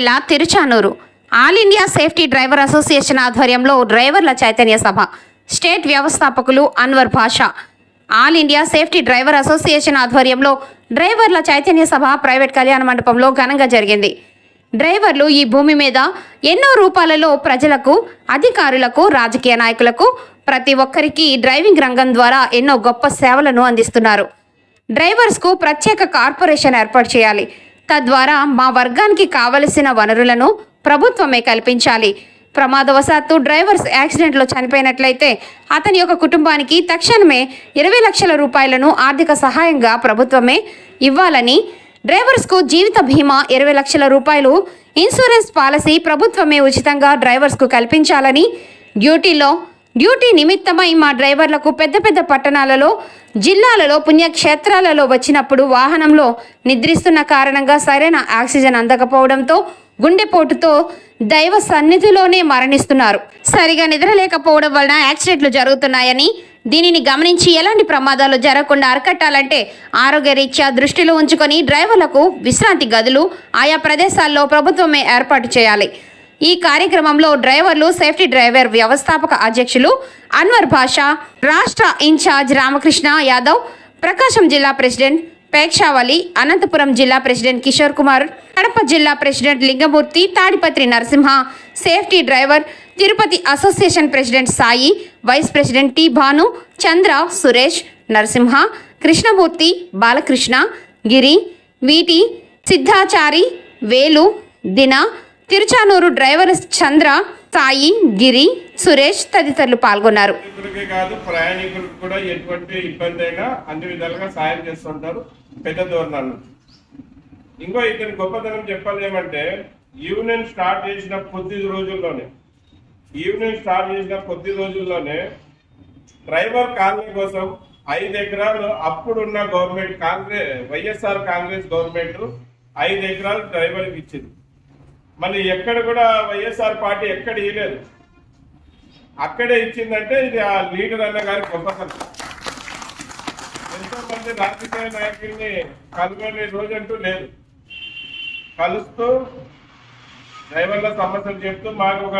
జిల్లా Tiruchanur. All India safety driver association ఆధ్వర్యంలో డ్రైవర్ల చైతన్య సభ. స్టేట్ వ్యవస్థాపకులు Anwar Basha. All India safety driver association ఆధ్వర్యంలో డ్రైవర్ల చైతన్య సభ ప్రైవేట్ కళ్యాణ మండపంలో ఘనంగా జరిగింది. డ్రైవర్లు ఈ భూమి మీద ఎన్నో రూపాలలో ప్రజలకు అధికారులకు రాజకీయ నాయకులకు ప్రతి ఒక్కరికి డ్రైవింగ్ రంగం ద్వారా ఎన్నో గొప్ప సేవలను అందిస్తున్నారు. డ్రైవర్స్కు ప్రత్యేక కార్పొరేషన్ ఏర్పాటు చేయాలి. తద్వారా మా వర్గానికి కావలసిన వనరులను ప్రభుత్వమే కల్పించాలి. ప్రమాదవశాత్తు డ్రైవర్స్ యాక్సిడెంట్లో చనిపోయినట్లయితే అతని యొక్క కుటుంబానికి తక్షణమే ఇరవై లక్షల రూపాయలను ఆర్థిక సహాయంగా ప్రభుత్వమే ఇవ్వాలని డ్రైవర్స్కు జీవిత బీమా ఇరవై లక్షల రూపాయలు ఇన్సూరెన్స్ పాలసీ ప్రభుత్వమే ఉచితంగా డ్రైవర్స్కు కల్పించాలని డ్యూటీలో డ్యూటీ నిమిత్తమై మా డ్రైవర్లకు పెద్ద పెద్ద పట్టణాలలో జిల్లాలలో పుణ్యక్షేత్రాలలో వచ్చినప్పుడు వాహనంలో నిద్రిస్తున్న కారణంగా సరైన ఆక్సిజన్ అందకపోవడంతో గుండెపోటుతో దైవ సన్నిధిలోనే మరణిస్తున్నారు. సరిగా నిద్రలేకపోవడం వలన యాక్సిడెంట్లు జరుగుతున్నాయని దీనిని గమనించి ఎలాంటి ప్రమాదాలు జరగకుండా అరికట్టాలంటే ఆరోగ్యరీత్యా దృష్టిలో ఉంచుకొని డ్రైవర్లకు విశ్రాంతి గదులు ఆయా ప్రదేశాల్లో ప్రభుత్వమే ఏర్పాటు చేయాలి. ఈ కార్యక్రమంలో డ్రైవర్లు సేఫ్టీ డ్రైవర్ వ్యవస్థాపక అధ్యక్షులు అన్వర్ భాషా రాష్ట్ర ఇన్ఛార్జ్ రామకృష్ణ యాదవ్ ప్రకాశం జిల్లా ప్రెసిడెంట్ పేక్షావళి అనంతపురం జిల్లా ప్రెసిడెంట్ కిషోర్ కుమార్ కడప జిల్లా president Lingamurthy Tadipatri Narasimha safety driver Tirupati association president Sai vice president T Bhanu Chandra Suresh Narasimha Krishnamurthy Balakrishna Giri వీటి సిద్ధాచారి వేలు దిన తిరుచానూరు డ్రైవర్ చంద్ర సాయి గిరి సురేష్ తదితరులు పాల్గొన్నారు. కాదు ప్రయాణికులకు కూడా ఎటువంటి ఇబ్బంది అయినా అన్ని విధాలుగా సాయం చేస్తుంటారు పెద్ద ధోరణాలు ఇంకో ఇతని గొప్పతనం చెప్పాలి ఏమంటే యూనియన్ స్టార్ట్ చేసిన కొద్ది రోజుల్లోనే యూనియన్ స్టార్ట్ చేసిన కొద్ది రోజుల్లోనే డ్రైవర్ కాలనీ కోసం ఐదు ఎకరాలు అప్పుడున్న government Congress YSR Congress government ఐదు ఎకరాలు డ్రైవర్కి ఇచ్చింది. మళ్ళీ ఎక్కడ కూడా వైఎస్ఆర్ పార్టీ ఎక్కడ ఇవ్వలేదు అక్కడే ఇచ్చిందంటే ఇది ఆ లీడర్ అన్న గారి గొప్పతనం ఎంతో మంది రాజకీయ నాయకుల్ని కలుగొనే రోజు అంటూ లేదు. కలుస్తూ డ్రైవర్ల సమస్యలు చెప్తూ మాకు ఒక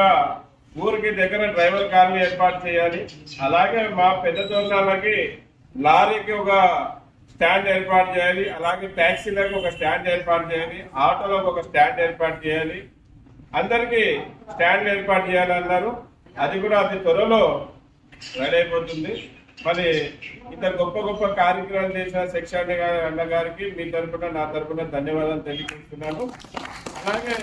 ఊరికి దగ్గర డ్రైవర్ కాలనీ ఏర్పాటు చేయాలి. అలాగే మా పెద్ద తోటాలకి లారీకి ఒక స్టాండ్ ఏర్పాటు చేయాలి అలాగే ట్యాక్సీలకు ఒక స్టాండ్ ఏర్పాటు చేయాలి ఆటోలకు ఒక స్టాండ్ ఏర్పాటు చేయాలి. అందరికీ స్టాండ్ ఏర్పాటు చేయాలన్నారు అది కూడా అతి త్వరలో రెడీ మరి ఇంత గొప్ప గొప్ప కార్యక్రమాలు చేసిన శిక్షణ అన్న గారికి మీ తరపున నా తరపున ధన్యవాదాలు తెలియజేస్తున్నాను. అలాగే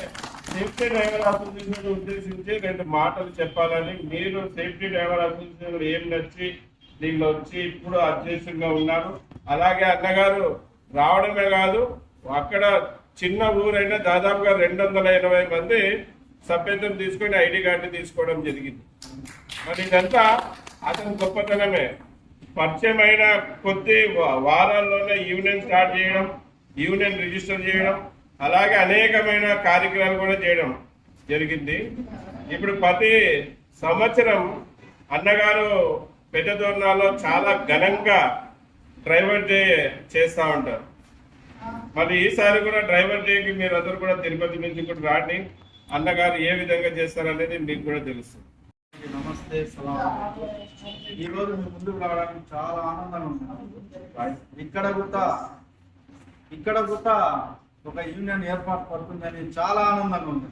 సేఫ్టీ డ్రైవర్ అసోసియేషన్ ఉద్దేశించి రెండు మాటలు చెప్పాలని మీరు సేఫ్టీ డ్రైవర్ అసోసియేషన్ ఏం నచ్చి దీనిలో వచ్చి ఇప్పుడు అధ్యక్షులుగా ఉన్నారు. అలాగే అన్నగారు రావడమే కాదు అక్కడ చిన్న ఊరైనా దాదాపుగా రెండు వందల ఎనభై మంది సభ్యత్వం తీసుకొని ఐడి కార్డు తీసుకోవడం జరిగింది. మరి ఇదంతా అతని గొప్పతనమే. పరిచయం అయిన కొద్ది వారాల్లోనే యూనియన్ స్టార్ట్ చేయడం యూనియన్ రిజిస్టర్ చేయడం అలాగే అనేకమైన కార్యక్రమాలు కూడా చేయడం జరిగింది. ఇప్పుడు ప్రతి సంవత్సరం అన్నగారు పెద్ద దోరణాల్లో చాలా ఘనంగా డ్రైవర్ డే చేస్తూ ఉంటారు. మరి ఈసారి కూడా డ్రైవర్ డేకి మీరు అందరూ కూడా తిరుపతి నుంచి కూడా రాండి. అన్నగారు ఏ విధంగా చేస్తారనేది మీకు కూడా తెలుస్తుంది నమస్తే సలాం ఈరోజు మీ ముందుకు రావడానికి చాలా ఆనందంగా ఉంది. ఇక్కడ కూడా ఇక్కడ కూడా ఒక యూనియన్ ఏర్పాటు పడుతుందని చాలా ఆనందంగా ఉంది.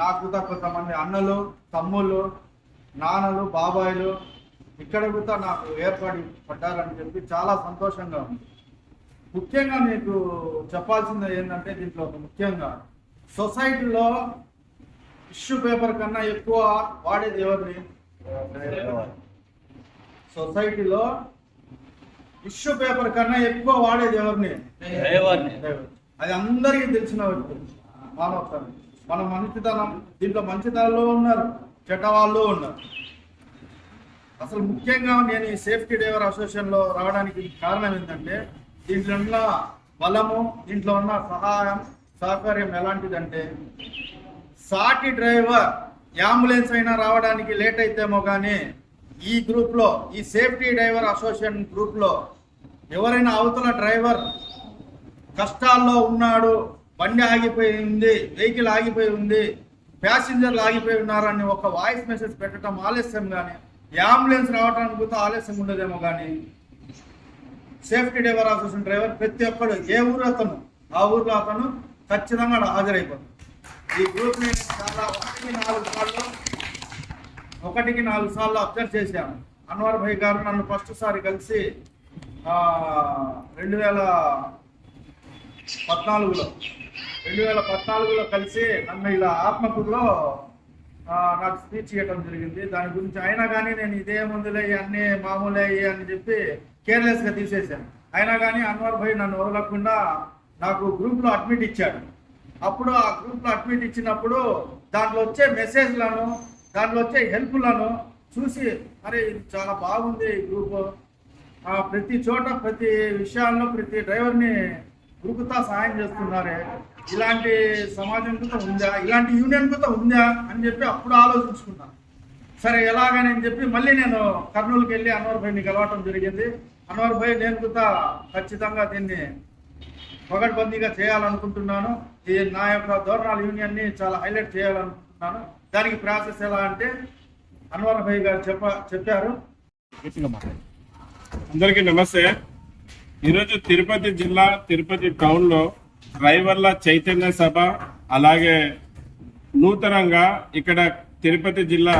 నాకు కూడా కొంతమంది అన్నలు తమ్ముళ్ళు నాన్నలు బాబాయిలు ఇక్కడ కూడా నాకు ఏర్పాటు పడ్డారని చెప్పి చాలా సంతోషంగా ఉంది. ముఖ్యంగా మీకు చెప్పాల్సింది ఏంటంటే దీంట్లో ఒక ముఖ్యంగా సొసైటీలో టిష్యూ పేపర్ కన్నా ఎక్కువ వాడేది ఎవరిని? సొసైటీలో టిష్యూ పేపర్ కన్నా ఎక్కువ వాడేది ఎవరిని? అది అందరికీ తెలిసిన వ్యక్తి. మానవతనం మన మంచితనం దీంట్లో మంచితనంలో ఉన్నారు చెడ్డ వాళ్ళు ఉన్నారు. అసలు ముఖ్యంగా నేను ఈ సేఫ్టీ డ్రైవర్ అసోసియేషన్లో రావడానికి కారణం ఏంటంటే దీంట్లో ఉన్న బలము దీంట్లో ఉన్న సహాయం సహకార్యం ఎలాంటిదంటే సాటి డ్రైవర్ అంబులెన్స్ అయినా రావడానికి లేట్ అయితేమో కానీ ఈ గ్రూప్లో ఈ సేఫ్టీ డ్రైవర్ అసోసియేషన్ గ్రూప్లో ఎవరైనా అవతల డ్రైవర్ కష్టాల్లో ఉన్నాడు బండి ఆగిపోయి ఉంది వెహికల్ ఆగిపోయి ఉంది ప్యాసింజర్లు ఆగిపోయి ఉన్నారని ఒక వాయిస్ మెసేజ్ పెట్టడం ఆలస్యం కానీ అంబులెన్స్ రావడానికి కూడా ఆలస్యం ఉండదేమో కానీ సేఫ్టీ డ్రైవర్ అసోసియేషన్ డ్రైవర్ ప్రతి ఒక్కడు ఏ ఊరు అతను ఆ ఊర్లో అతను ఖచ్చితంగా హాజరైపోతాడు. ఈ గ్రూప్ నేను చాలా ఒకటికి నాలుగు సార్లు ఒకటికి నాలుగు సార్లు అబ్జర్వ్ చేశాను. అన్వర్ భాయ్ గారు నన్ను ఫస్ట్ సారి కలిసి రెండు వేల పద్నాలుగులో రెండు వేల పద్నాలుగులో కలిసి నన్ను ఇలా ఆత్మకూరులో నాకు స్పీచ్ ఇవ్వడం జరిగింది. దాని గురించి అయినా కానీ నేను ఇదే ముందులే అన్నీ మామూలే అని చెప్పి కేర్లెస్గా తీసేశాను. అయినా కానీ అన్వర్ భాయ్ నన్ను వదలకుండా నాకు గ్రూప్లో అడ్మిట్ ఇచ్చాడు. అప్పుడు ఆ గ్రూప్లో అడ్మిట్ ఇచ్చినప్పుడు దాంట్లో వచ్చే మెసేజ్లను దాంట్లో వచ్చే హెల్ప్లను చూసి అరే ఇది చాలా బాగుంది ఈ గ్రూప్ ప్రతి చోట ప్రతి విషయాల్లో ప్రతి డ్రైవర్ని ఉరుకుతా సాయం చేస్తున్నారే? ఇలాంటి సమాజం కూడా ఉందా? ఇలాంటి యూనియన్ కూడా ఉందా? అని చెప్పి అప్పుడు ఆలోచించుకున్నాను సరే ఎలాగని అని చెప్పి మళ్ళీ నేను కర్నూలుకి వెళ్ళి అన్వర్ భాయ్ని కలవటం జరిగింది. అన్వర్ భాయ్ నేను కూడా ఖచ్చితంగా దీన్ని పగడ్బందీగా చేయాలనుకుంటున్నాను. ఈ నా యొక్క ధోరణాల యూనియన్ని చాలా హైలైట్ చేయాలనుకుంటున్నాను. దానికి ప్రాసెస్ ఎలా అంటే అన్వర్ భాయ్ గారు చెప్ప చెప్పారు. అందరికీ నమస్తే. ఈరోజు తిరుపతి జిల్లా తిరుపతి టౌన్లో డ్రైవర్ల చైతన్య సభ అలాగే నూతనంగా ఇక్కడ తిరుపతి జిల్లా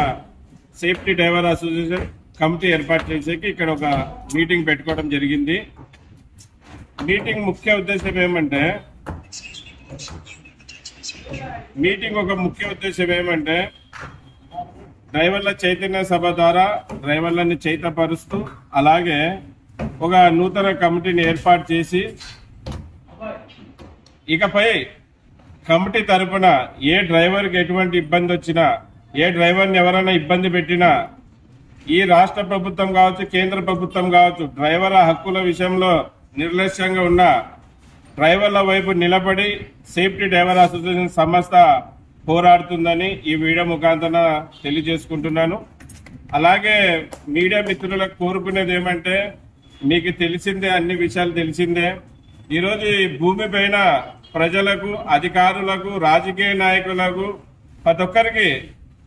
సేఫ్టీ డ్రైవర్ అసోసియేషన్ కమిటీ ఏర్పాటు చేసేకి ఇక్కడ ఒక మీటింగ్ పెట్టుకోవడం జరిగింది. మీటింగ్ ముఖ్య ఉద్దేశం ఏమంటే మీటింగ్ ఒక ముఖ్య ఉద్దేశం ఏమంటే డ్రైవర్ల చైతన్య సభ ద్వారా డ్రైవర్లని చైతపరుస్తూ అలాగే ఒక నూతన కమిటీని ఏర్పాటు చేసి ఇకపై కమిటీ తరపున ఏ డ్రైవర్కి ఎటువంటి ఇబ్బంది వచ్చినా ఏ డ్రైవర్ని ఎవరైనా ఇబ్బంది పెట్టినా ఈ రాష్ట్ర ప్రభుత్వం కావచ్చు కేంద్ర ప్రభుత్వం కావచ్చు డ్రైవర్ల హక్కుల విషయంలో నిర్లక్ష్యంగా ఉన్న డ్రైవర్ల వైపు నిలబడి సేఫ్టీ డ్రైవర్ అసోసియేషన్ సంస్థ పోరాడుతుందని ఈ వీడియో ముఖాంతన తెలియజేసుకుంటున్నాను. అలాగే మీడియా మిత్రులకు కోరుకునేది ఏమంటే మీకు తెలిసిందే అన్ని విషయాలు తెలిసిందే. ఈరోజు ఈ భూమి పైన ప్రజలకు అధికారులకు రాజకీయ నాయకులకు ప్రతి ఒక్కరికి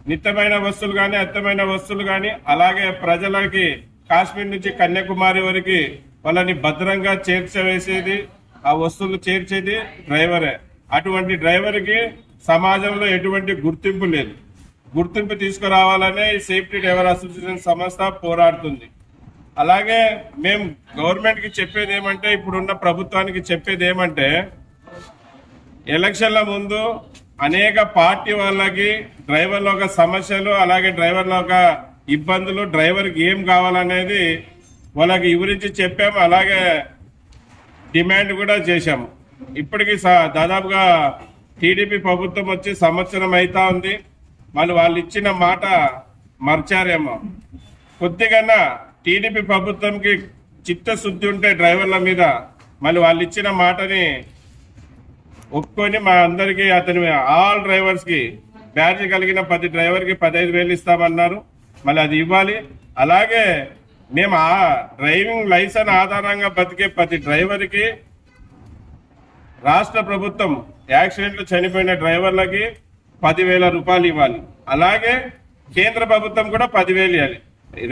నిత్యమైన వస్తువులు కానీ అత్తమైన వస్తువులు కానీ అలాగే ప్రజలకి కాశ్మీర్ నుంచి కన్యాకుమారి వరకు వాళ్ళని భద్రంగా చేర్చవేసేది ఆ వస్తువులు చేర్చేది డ్రైవరే. అటువంటి డ్రైవర్కి సమాజంలో ఎటువంటి గుర్తింపు లేదు. గుర్తింపు తీసుకురావాలనే సేఫ్టీ డ్రైవర్ అసోసియేషన్ సంస్థ పోరాడుతుంది. అలాగే మేము గవర్నమెంట్కి చెప్పేది ఏమంటే ఇప్పుడున్న ప్రభుత్వానికి చెప్పేది ఏమంటే ఎలక్షన్ల ముందు అనేక పార్టీ వాళ్ళకి డ్రైవర్ల ఒక సమస్యలు అలాగే డ్రైవర్ల ఒక ఇబ్బందులు డ్రైవర్కి ఏం కావాలనేది వాళ్ళకి వివరించి చెప్పాము అలాగే డిమాండ్ కూడా చేశాము. ఇప్పటికి సా దాదాపుగా టీడీపీ ప్రభుత్వం వచ్చి సంవత్సరం అవుతా ఉంది. వాళ్ళు వాళ్ళు ఇచ్చిన మాట మర్చారేమో. కొద్దిగా టీడీపీ ప్రభుత్వంకి చిత్తశుద్ధి ఉంటే డ్రైవర్ల మీద మళ్ళీ వాళ్ళు ఇచ్చిన మాటని ఒప్పుకొని మా అందరికీ అతని ఆల్ డ్రైవర్స్కి బ్యాడ్జ్ కలిగిన ప్రతి డ్రైవర్కి పదహైదు వేలు ఇస్తామన్నారు. మళ్ళీ అది ఇవ్వాలి. అలాగే మేము ఆ డ్రైవింగ్ లైసెన్స్ ఆధారంగా బతికే ప్రతి డ్రైవర్కి రాష్ట్ర ప్రభుత్వం యాక్సిడెంట్లు చనిపోయిన డ్రైవర్లకి పదివేల రూపాయలు ఇవ్వాలి. అలాగే కేంద్ర ప్రభుత్వం కూడా పదివేలు ఇవ్వాలి.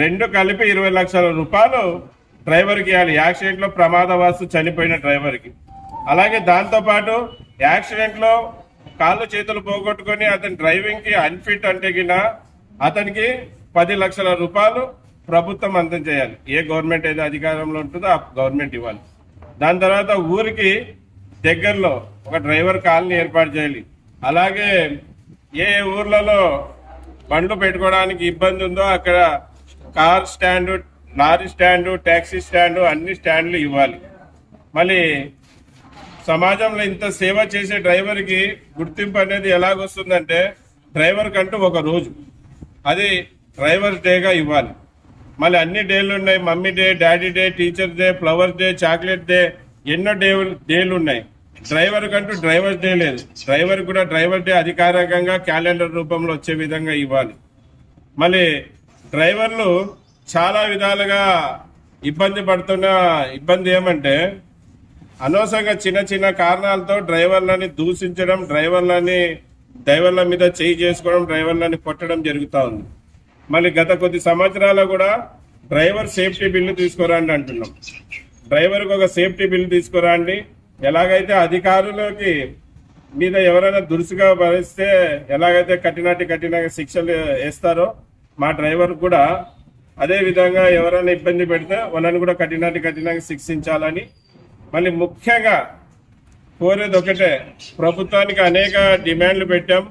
రెండు కలిపి ఇరవై లక్షల రూపాయలు డ్రైవర్కి ఇవ్వాలి. యాక్సిడెంట్లో ప్రమాదవస్తు చనిపోయిన డ్రైవర్కి. అలాగే దాంతోపాటు యాక్సిడెంట్లో కాళ్ళు చేతులు పోగొట్టుకొని అతని డ్రైవింగ్కి అన్ఫిట్ అంటే గిన అతనికి పది లక్షల రూపాయలు ప్రభుత్వం అందజేయాలి. ఏ గవర్నమెంట్ అయితే అధికారంలో ఉంటుందో ఆ గవర్నమెంట్ ఇవ్వాలి. దాని తర్వాత ఊరికి దగ్గరలో ఒక డ్రైవర్ కాలనీ ఏర్పాటు చేయాలి. అలాగే ఏ ఊర్లలో బండ్లు పెట్టుకోవడానికి ఇబ్బంది ఉందో అక్కడ car stand lorry stand taxi stand అన్ని స్టాండ్లు ఇవ్వాలి. మళ్ళీ సమాజంలో ఇంత సేవ చేసే డ్రైవర్కి గుర్తింపు అనేది ఎలాగొస్తుందంటే డ్రైవర్ కంటూ ఒక రోజు. అది డ్రైవర్స్ డేగా ఇవ్వాలి. మళ్ళీ అన్ని డేలు ఉన్నాయి. Mummy day daddy day teacher day flowers day chocolate day ఎన్నో డే డేలు ఉన్నాయి. డ్రైవర్ కంటూ డ్రైవర్స్ డే లేదు. డ్రైవర్ కూడా డ్రైవర్ డే అధికారికంగా క్యాలెండర్ రూపంలో వచ్చే విధంగా ఇవ్వాలి. మళ్ళీ డ్రైవర్లు చాలా విధాలుగా ఇబ్బంది పడుతున్న ఇబ్బంది ఏమంటే అనవసరంగా చిన్న చిన్న కారణాలతో డ్రైవర్లని దూషించడం డ్రైవర్లని డ్రైవర్ల మీద చేయి చేసుకోవడం డ్రైవర్లని కొట్టడం జరుగుతూ ఉంది. మళ్ళీ గత కొద్ది సంవత్సరాలు కూడా డ్రైవర్ సేఫ్టీ బిల్లు తీసుకురండి అంటున్నాం. డ్రైవర్కి ఒక సేఫ్టీ బిల్లు తీసుకురండి. ఎలాగైతే అధికారులకి మీద ఎవరైనా దురుసుగా భరిస్తే ఎలాగైతే కఠినాటి కఠినంగా శిక్షలు వేస్తారో మా డ్రైవర్ కూడా అదే విధంగా ఎవరైనా ఇబ్బంది పెడితే వాళ్ళని కూడా కఠినాటి కఠినంగా శిక్షించాలని మళ్ళీ ముఖ్యంగా కోరేది ఒకటే ప్రభుత్వానికి అనేక డిమాండ్లు పెట్టాం.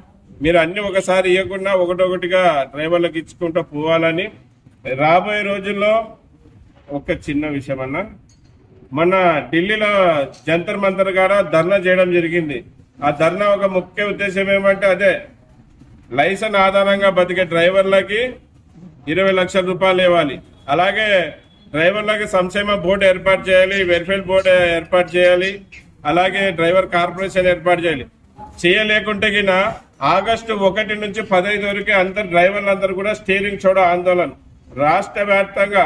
మీరు అన్ని ఒకసారి ఇవ్వకుండా ఒకటొకటిగా డ్రైవర్లకు ఇచ్చుకుంటూ పోవాలని. రాబోయే రోజుల్లో ఒక చిన్న విషయం అన్న మొన్న ఢిల్లీలో జంతర్ మంతర్ కాడ ధర్నా చేయడం జరిగింది. ఆ ధర్నా ఒక ముఖ్య ఉద్దేశం ఏమంటే అదే లైసెన్స్ ఆధారంగా బతికే డ్రైవర్లకి ఇరవై లక్షల రూపాయలు ఇవ్వాలి. అలాగే డ్రైవర్లకి సంక్షేమ బోర్డు ఏర్పాటు చేయాలి వెల్ఫేర్ బోర్డు ఏర్పాటు చేయాలి అలాగే డ్రైవర్ కార్పొరేషన్ ఏర్పాటు చేయాలి. చేయలేకుంటే గిన ఆగస్టు ఒకటి నుంచి పదహైదు వరకు అందరు డ్రైవర్లందరూ కూడా స్టీరింగ్ చూడ ఆందోళన. రాష్ట్ర వ్యాప్తంగా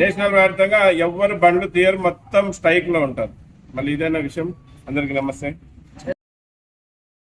నేషనల్ వ్యాప్తంగా ఎవ్వరు బండ్లు తీయరు మొత్తం స్ట్రైక్లో ఉంటారు. మళ్ళీ ఇదైనా విషయం. అందరికీ నమస్తే.